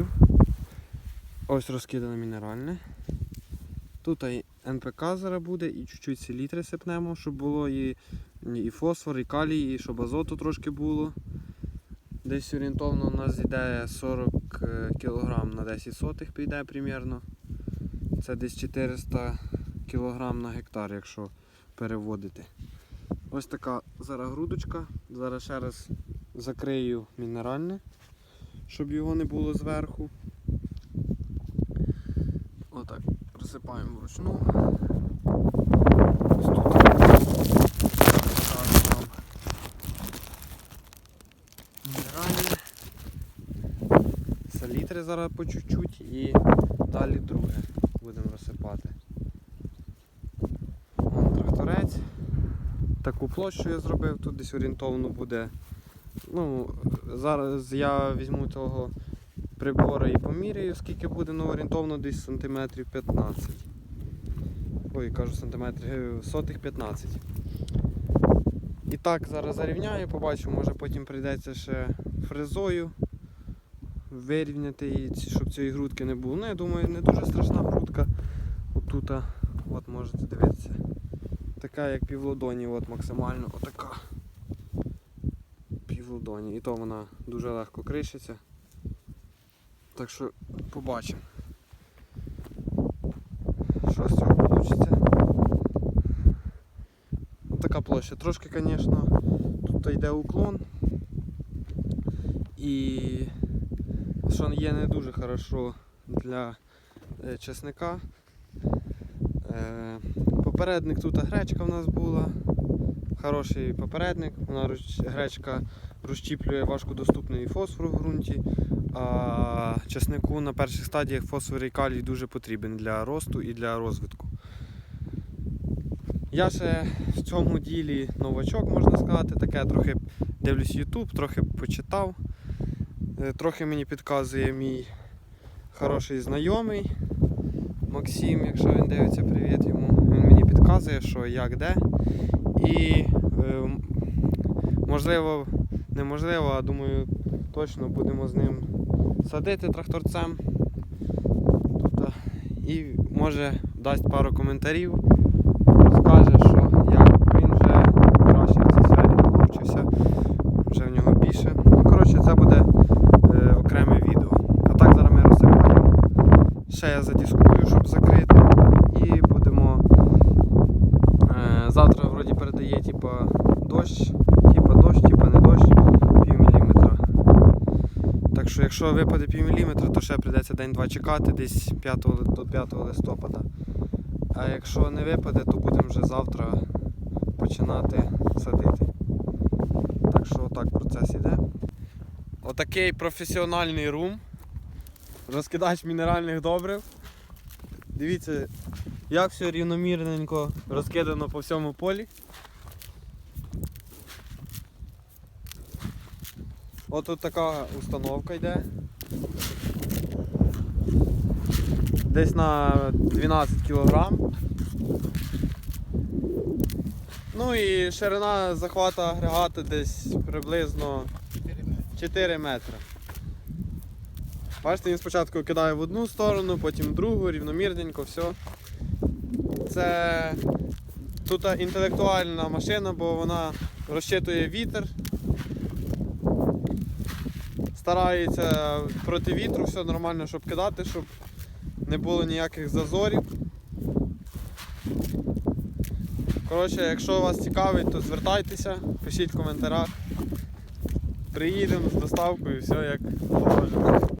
ґрунтів. Ось розкидане мінеральне. Тут і НПК зараз буде, і чуть-чуть селітри сипнемо, щоб було і, і фосфор, і калій, і щоб азоту трошки було. Десь орієнтовно у нас йде 40 кг на 10 сотих піде примірно. Це десь 400 кг на гектар, якщо переводити. Ось така зараз грудочка. Зараз ще раз закрию мінеральне, щоб його не було зверху. Отак, розсипаємо вручну. Ось тут. Покажу. Салітри зараз по чуть-чуть і далі друге будемо розсипати. Вон тракторець. Таку площу я зробив, тут десь орієнтовно буде. Ну, зараз я візьму того прибора і поміряю, скільки буде, ну орієнтовно десь сантиметрів 15. Ой, кажу сантиметрів сотих 15. І так, зараз зарівняю, побачу, може потім прийдеться ще фрезою вирівняти її, щоб цієї грудки не було. Ну, я думаю, не дуже страшна грудка. Отута, от можете дивитися. Така як півлодоні, от максимально отака. Півлодоні. І то вона дуже легко кришиться. Так що побачимо. Що з цього вийде. Така площа. Трошки, звісно, тут йде уклон. І що є не дуже хорошо для е, чесника. Е, Попередник тут гречка в нас була. Хороший попередник. Вона гречка розщіплює важкодоступний фосфор в ґрунті. А чеснику на перших стадіях фосфор і калій дуже потрібен для росту і для розвитку. Я ще в цьому ділі новачок, можна сказати, таке трохи дивлюсь YouTube, трохи почитав. Е, Трохи мені підказує мій хороший знайомий Максим, якщо він дивиться, привіт йому. Він мені підказує, що як де. І е, можливо, неможливо, а думаю, точно будемо з ним садити тракторцем. І може дасть пару коментарів, скаже, що як він вже краще в цій сфері навчився, вже в нього більше. Ну, коротше, це буде е, окреме відео. А так зараз ми розсипаємо. Ще я задіскую, щоб закрити. І будемо. Е, завтра вроді передає типа дощ, типа дощ, типа не дощ, пів міліметра. Так що якщо випаде пів міліметра, то ще прийдеться день-два чекати, десь 5, до 5 листопада. А якщо не випаде, то будемо вже завтра починати садити. Так що отак процес іде. Отакий професіональний рум. Розкидач мінеральних добрив. Дивіться, як все рівномірненько розкидано по всьому полі. От тут така установка йде. Десь на 12 кг. Ну і ширина захвату агрегату десь приблизно 4 метри. Бачите, він спочатку кидає в одну сторону, потім в другу, рівномірненько, все. Це тут інтелектуальна машина, бо вона розчитує вітер. Старається проти вітру все нормально, щоб кидати, щоб не було ніяких зазорів. Коротше, якщо вас цікавить, то звертайтеся, пишіть в коментарях. Приїдемо з доставкою, все як положено.